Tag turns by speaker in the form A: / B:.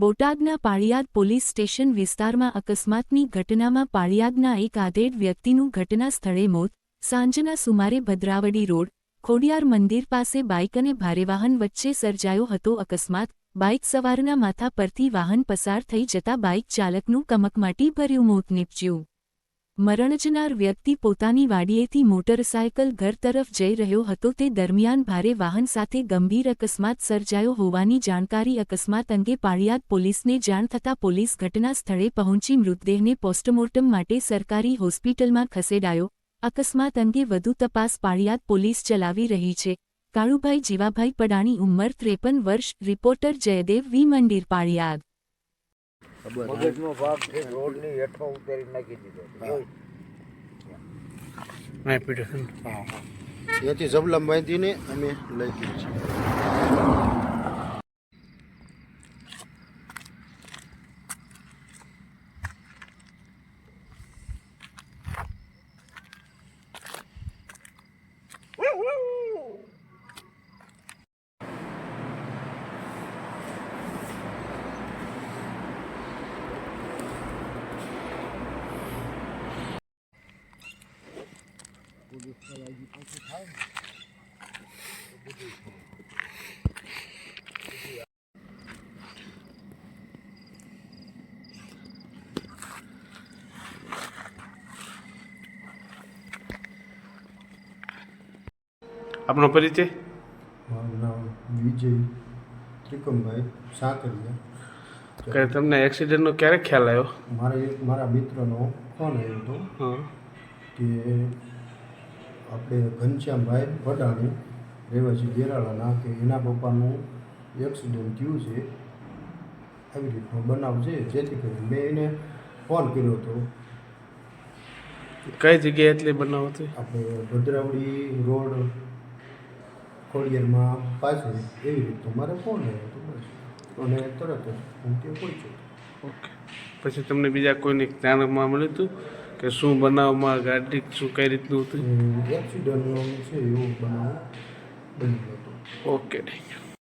A: બોટાદના Paliyad police station વિસ્તારમાં અકસ્માતની ઘટનામાં પાળિયાદના એક આધેડ વ્યક્તિનું ઘટના સ્થળે મોત, સાંજના સુમારે ભદ્રાવડી રોડ, ખોડિયાર મંદિર પાસે બાઇક અને ભારે વાહન વચ્ચે સર્જાયો હતો અકસ્માત, બાઇક સવારના માથા પરથી વાહન પસાર થઈ જતા બાઇક ચાલકનું કમકમાટી ભર્યું, મોત નીપજ્યું. મરણ જનાર વ્યક્તિ પોતાની વાડીએથી મોટરસાયકલ ઘર તરફ જઈ રહ્યો હતો. તે દરમિયાન ભારે વાહન સાથે ગંભીર અકસ્માત સર્જાયો હોવાની જાણકારી અકસ્માત અંગે પાળિયાદ પોલીસને જાણ થતાં પોલીસ ઘટના સ્થળે પહોંચી મૃતદેહને પોસ્ટમોર્ટમ માટે સરકારી હોસ્પિટલમાં ખસેડાયો. અકસ્માત અંગે વધુ તપાસ પાળિયાદ પોલીસ ચલાવી રહી છે. કાળુભાઈ જીવાભાઈ પડાણી ઉંમર ત્રેપન વર્ષ, રિપોર્ટર જયદેવ વી. મંદિર, પાળિયાદ.
B: મગજનો ભાગ છે રોડની હેઠો ઉતારી નાખી દીધો.
C: હા.
D: હા ત્યાંથી જબલા બાંધીને અમે લઈ ગઈએ છીએ.
C: આપનો પરિચય?
D: મારું નામ વિજય ત્રિકમભાઈ સાકરિયા.
C: કે તમને એક્સિડન્ટનો ક્યારે ખ્યાલ આવ્યો?
D: મારા એક મારા મિત્રનો ફોન આવ્યો હતો કે આપણે ઘનશ્યામભાઈ ભટાણી રહેવાસી ગેરાળાના કે એના પપ્પાનું એક્સિડન્ટ થયું છે. આવી રીતનો બનાવ છે. જેથી કરીને મેં એને ફોન કર્યો હતો.
C: કઈ જગ્યાએ એટલે બનાવ હતો?
D: આપણે ભદ્રાવડી રોડ ખોડિયારમાં પાછળ એવી રીતનો મારે ફોન આવ્યો હતો બસ. અને તરત જ હું ત્યાં પહોંચ્યો
C: ઓકે. પછી તમને બીજા કોઈને જાણમાં મળ્યું હતું? કે શું બનાવમાં ગાડી શું કઈ રીતનું હતું?
D: એક્સિડન્ટ છે એવું બનાવ. બન્યો હતો.
C: Okay thank you